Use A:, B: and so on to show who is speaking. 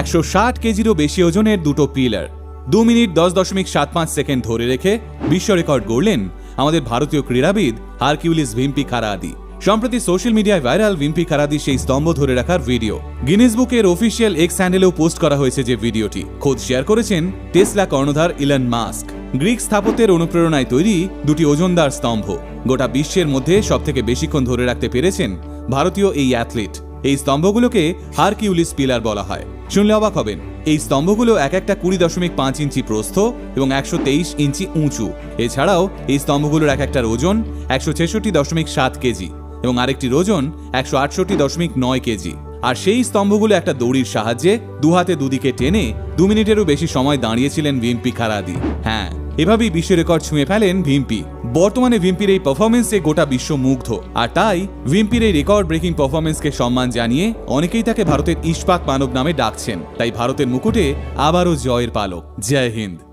A: একশো ষাট কেজিরও বেশি ওজনের দুটো পিলার। দু মিনিট দশ দশমিক সাত পাঁচ সেকেন্ড ধরে রেখে বিশ্ব রেকর্ড গড়লেন আমাদের ভারতীয় ক্রীড়াবিদ হারকিউলিস ভিম্পি খারাদি। সম্প্রতি সোশ্যাল মিডিয়ায় ভাইরাল ভিম্পি খারাদি সেই স্তম্ভ ধরে রাখার ভিডিও। গিনেস বুকের অফিসিয়াল এক্স হ্যান্ডেলেও পোস্ট করা হয়েছে যে ভিডিওটি। খোদ শেয়ার করেছেন টেসলা কর্ণধার ইলন মাস্ক। গ্রিক স্থাপত্যের অনুপ্রেরণায় তৈরি দুটি ওজনদার স্তম্ভ। গোটা বিশ্বের মধ্যে সবথেকে বেশিক্ষণ ধরে রাখতে পেরেছেন ভারতীয় এই অ্যাথলিট। এই স্তম্ভগুলোকে হারকিউলিস পিলার বলা হয়। শুনলে অবাক হবেন। এই স্তম্ভগুলো এক একটা কুড়ি দশমিক পাঁচ ইঞ্চি প্রস্থ এবং একশো তেইশ ইঞ্চি উঁচু। এছাড়াও এই স্তম্ভগুলোর এক একটার ওজন একশো ছেষট্টি দশমিক সাত কেজি এবং আরেকটির ওজন একশো আটষট্টি দশমিক নয় কেজি। আর সেই স্তম্ভগুলো একটা দড়ির সাহায্যে দু হাতে দুদিকে টেনে দু মিনিটেরও বেশি সময় দাঁড়িয়েছিলেন ভিম্পি খারাদি হ্যাঁ। এভাবেই বিশ্ব রেকর্ড ছুঁয়ে ফেলেন ভিম্পি। বর্তমানে ভিম্পির এই পারফরমেন্সে গোটা বিশ্ব মুগ্ধ। আর তাই, ভিম্পির এই রেকর্ড ব্রেকিং পারফরমেন্সকে সম্মান জানিয়ে অনেকেই তাকে ভারতের ইস্পাক মানব নামে ডাকছেন। তাই ভারতের মুকুটে আবারও জয়ের পালক। জয় হিন্দ।